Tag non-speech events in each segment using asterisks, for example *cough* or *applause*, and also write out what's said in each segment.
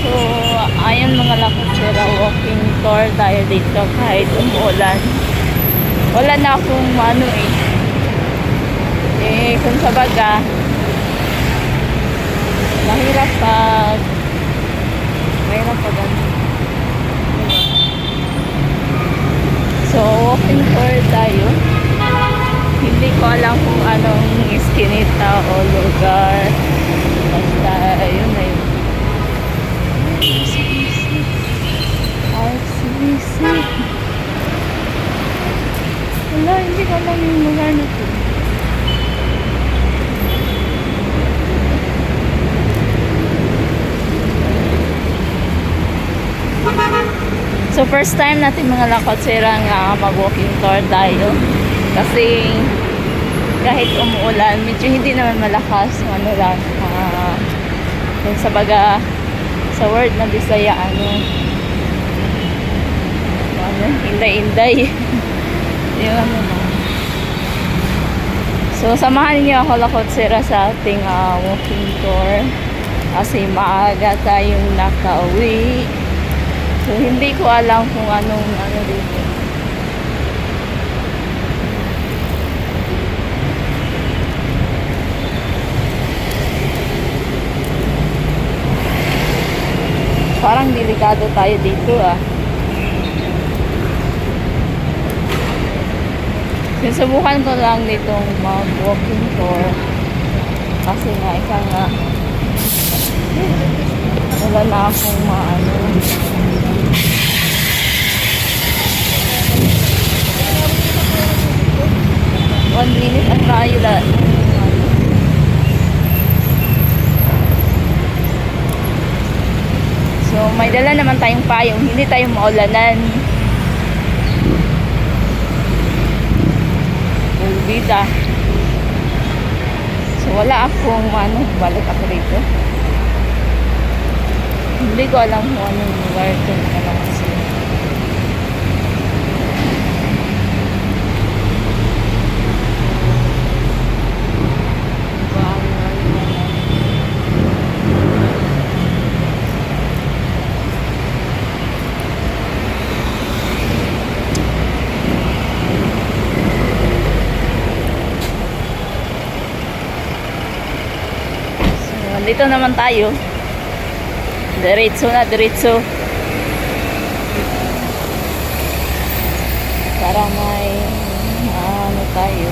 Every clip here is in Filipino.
So, ayan mga lakotsera, walking tour tayo dito kahit umuulan. Wala na akong ano eh. Eh, kung sa baga, mahirap pag mahirap pag ano. So, walking tour tayo. Hindi ko alam kung anong iskinita o lugar. Basta, ayun na yun. Wala, hindi ko alam yung lugar na to. So first time natin mga lakotsera nga mag-walking tour tayo. Kasi kahit umuulan, medyo hindi naman malakas. Ano lang, kung sa baga, sa word na Bisaya, ano, ano, inday-inday. lang. So, samahan niyo ako lakotsera sa ating ah, walking tour. Kasi maaga tayong nakauwi. So, hindi ko alam kung anong ano dito. Parang delikado tayo dito ah. Sinusubukan ko lang ditong mag-walking tour. Kasi nga, ika nga, wala na akong maano. One minute ang tayo lahat. So, may dala naman tayong payong. Hindi tayo maulanan. Ulbita. So, wala akong ano, balik ako dito. Hindi ko alam kung anong lugar ito na lang kasi. So, dito naman tayo. Diretso na, diretso. Para may ano tayo.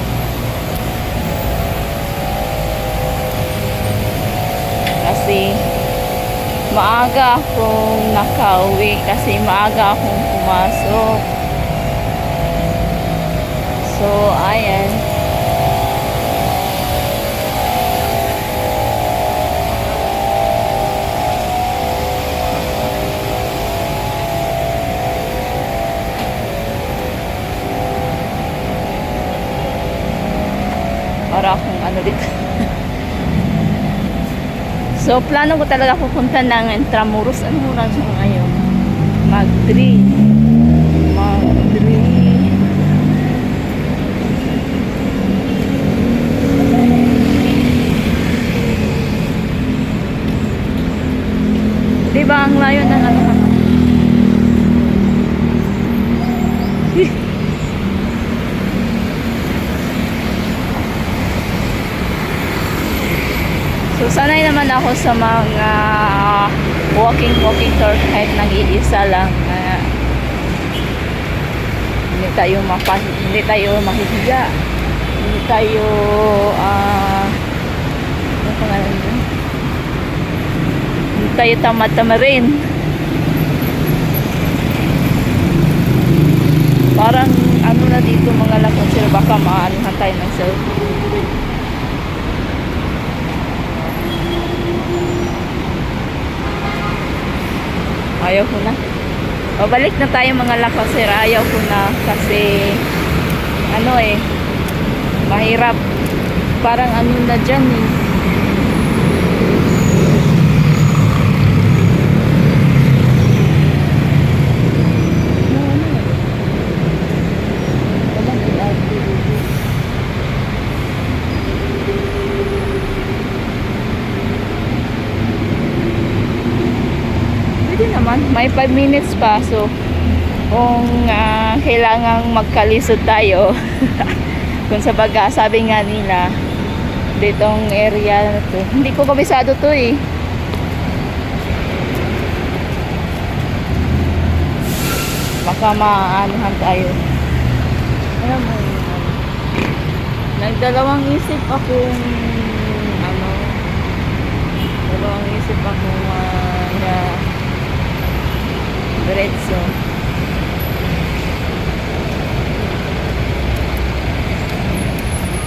Kasi maaga akong nakauwi kasi maaga akong pumasok. So, ayan. Para akong ano dito. *laughs* so, plano ko talaga pupunta ng Intramuros. Ano muna siya ngayon? Mag-3. Mag-3. Di ba ang layo ng ano? So, sanay naman ako sa mga walking-walking tour kahit nag-iisa lang. Kaya, hindi tayo mapa, hindi tayo mahihiya. Hindi tayo, ah, ano pangalan doon? Hindi tayo tamad-tamarin. Parang, ano na dito mga lakot sila, baka maanuhan tayo ng selfie. Ayaw ko na. O, balik na tayo mga lakasir. Ayaw ko na kasi ano eh mahirap. Parang ano na dyan eh. Ano, ano eh. Walang LRT dito. naman. May 5 minutes pa. So, kung ah, kailangang magkalisod tayo, *laughs* kung sa baga, sabi nga nila, ditong area na to. Hindi ko kabisado to eh. Baka maanuhan tayo. Alam mo. Nagdalawang isip akong ano, dalawang isip akong uh, na diretso.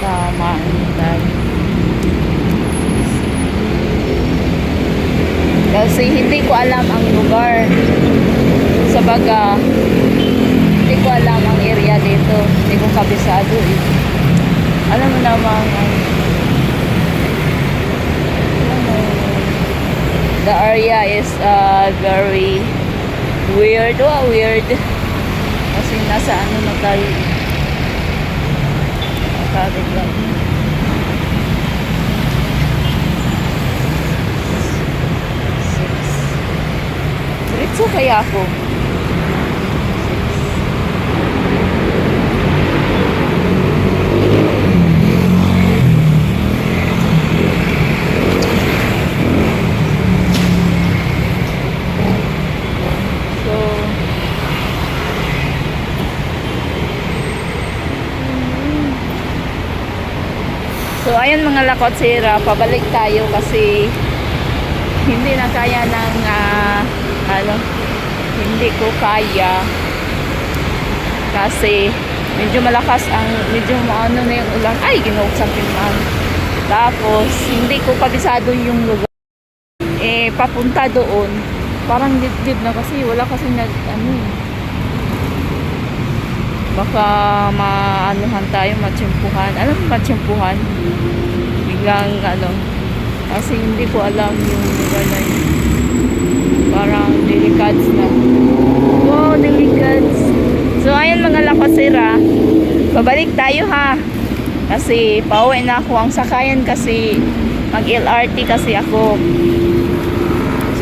Tama tayo. Kasi hindi ko alam ang lugar. Sa baga, hindi ko alam ang area dito. Hindi ko kabisado eh. Alam mo naman, ang- alam mo, the area is uh, very weird. Oh, weird. Kasi nasa ano na tayo. Nakakit lang. Diretso kaya ako. So, So, ayun mga lakotsira, pabalik tayo kasi hindi na kaya ng ah, ano, hindi ko kaya kasi medyo malakas ang medyo maano na yung ulan. Ay, ginuog sa man. Tapos, hindi ko kabisado yung lugar. Eh, papunta doon, parang dibdib na kasi wala kasi nag, ano eh. Baka maanuhan tayo, matsimpuhan. Alam mo, matsimpuhan? Biglang, ano, kasi hindi ko alam yung lugar na yun. Parang delicats na. Wow, delicats. So, ayun mga lakasira. Pabalik tayo ha. Kasi pauwi na ako. Ang sakayan kasi mag-LRT kasi ako.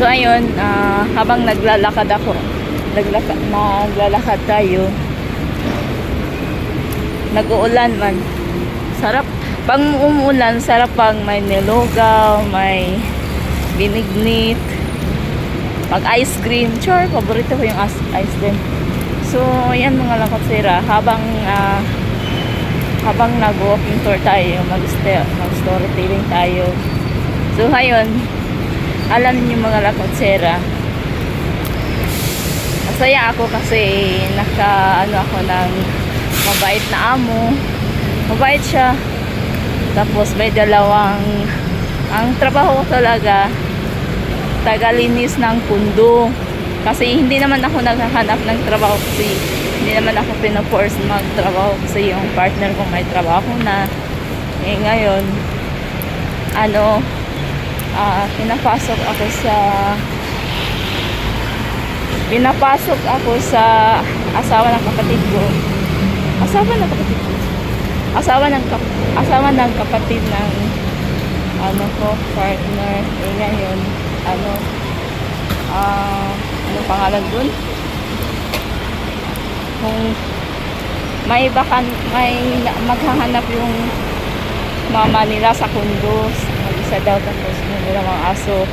So, ayun, ah, habang naglalakad ako, naglalakad, naglalakad tayo, nag-uulan man. Sarap. Pag umuulan, sarap pag may nilugaw, may binignit, pag ice cream. Sure, paborito ko yung ice, cream. So, yan mga lakotsira. Habang ah, habang nag-walking tour tayo, mag-st- mag-storytelling tayo. So, ngayon, alam niyo mga lakotsira, masaya ako kasi naka, ano ako ng mabait na amo. Mabait siya. Tapos may dalawang, ang trabaho ko talaga, tagalinis ng pundo. Kasi hindi naman ako naghahanap ng trabaho kasi hindi naman ako pinaforce magtrabaho kasi yung partner ko may trabaho na. Eh ngayon, ano, ah pinapasok ako sa pinapasok ako sa asawa ng kapatid ko. Asawa ng kapatid ko. Asawa ng kap- asawa ng kapatid ng ano ko, partner. Eh ngayon, ano, ah, ano pangalan dun? Kung may bakan, may na- maghahanap yung mama nila sa kundo. Mag-isa daw tapos may dalawang aso.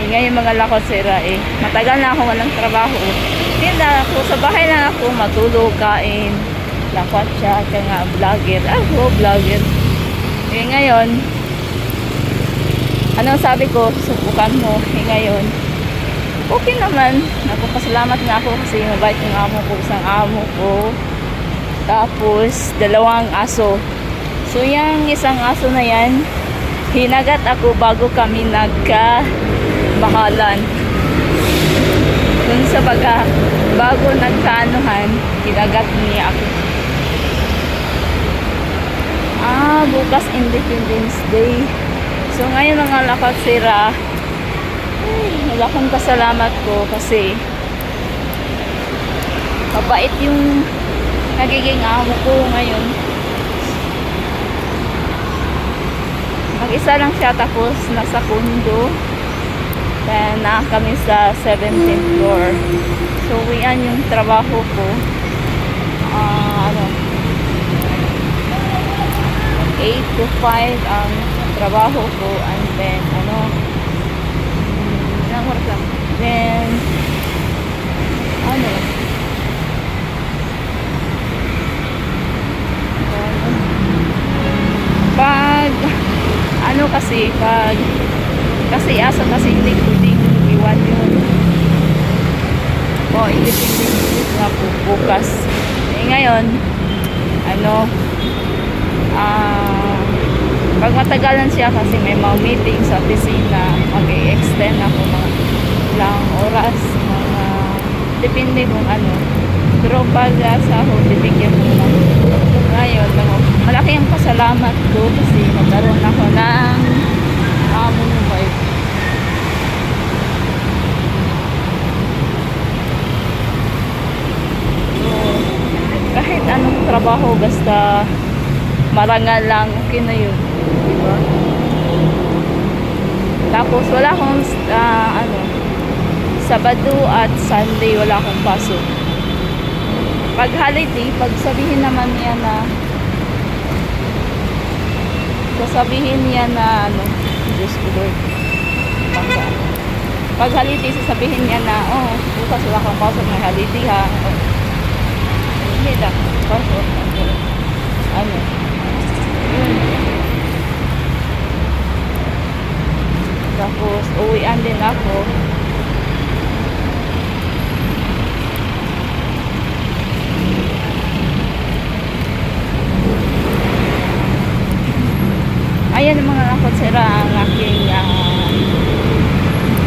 Eh, ngayon mga lakosera eh, matagal na ako walang trabaho. Hindi na ako, sa bahay lang ako matulog, kain, lakwat siya, kaya nga vlogger. Ah, oh, vlogger. Eh ngayon, anong sabi ko, subukan mo. Eh ngayon, okay naman. Nagpapasalamat nga ako kasi mabait yung amo ko, isang amo ko. Tapos, dalawang aso. So, yung isang aso na yan, hinagat ako bago kami nagka bahalan. Dun sa baga, bago nagkaanuhan, hinagat niya ako. Ah, bukas Independence Day. So, ngayon mga lakat sira, ay, malaking pasalamat ko kasi mabait yung nagiging amo ko ngayon. Mag-isa lang siya tapos nasa kundo. Then, na kami sa 17th floor. So, yan yung trabaho ko. Ah, ano, 8 to 5 ang trabaho ko. And then, ano, ilang lang. Then, ano, pag, ano kasi, pag, kasi asa kasi hindi pwedeng iwan yun. O, independent nga po, bukas. Eh, ngayon, ano, ah, pag matagalan siya kasi may mga meeting sa opisina, mag-extend ako mga ilang oras, mga, depende kung ano. Pero pag uh, sahod, bibigyan ko lang. Ngayon, ano, malaki ang pasalamat ko kasi nagkaroon ako ng amo ng wife. So, kahit anong trabaho, basta marangal lang, okay na yun. Diba? Tapos, wala akong, ah, ano, Sabado at Sunday, wala akong pasok. Pag holiday, pag sabihin naman niya na sasabihin niya na ano, Diyos ko Lord. Pag holiday, sasabihin niya na, oh, bukas wala kang pasok ng holiday ha. Oh. Hindi lang, pasok. Ano, ano. Yun. Uwian din ako. Ayan mga kakotsera ang aking uh,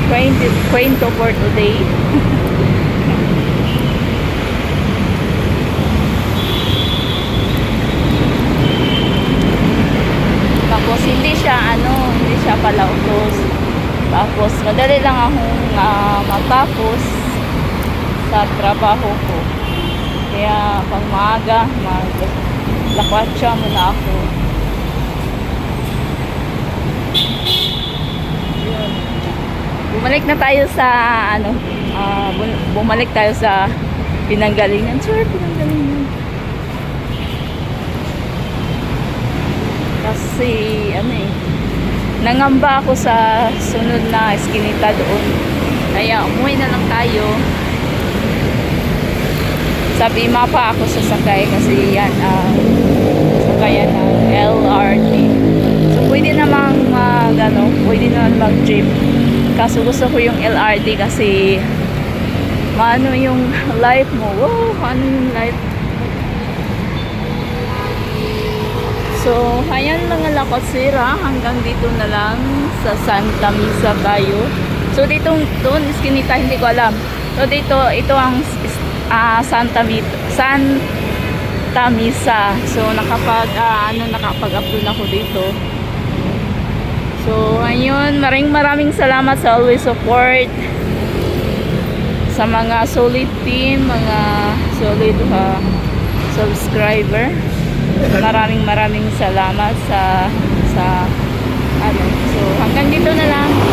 kwento, kwento for today. Tapos hindi siya ano, hindi siya palautos. Tapos akong uh, matapos sa trabaho ko. Kaya pag maaga, mag lakwatsa muna ako. Yun. Bumalik na tayo sa ano, bu- bumalik tayo sa pinanggalingan. Sure, pinanggalingan. Kasi ano eh, nangamba ako sa sunod na eskinita doon. Kaya umuwi na lang tayo. Sabi mapa ako sasakay kasi yan, ah, sakayan ng LRT. So, pwede namang mag, ano, pwede naman mag-jeep. Kaso gusto ko yung LRT kasi maano yung *laughs* life mo. Wow, ano yung life. So, ayan mga lakotsira. Hanggang dito na lang sa Santa Misa tayo. So, dito, doon, iskinita, hindi ko alam. So, dito, ito ang ah, Santa Misa. Santa Misa. So, nakapag, ah, ano, nakapag-upload ako dito. So, ayun, maraming maraming salamat sa always support sa mga solid team, mga solid uh, subscriber. Maraming maraming salamat sa sa ano. So, hanggang dito na lang.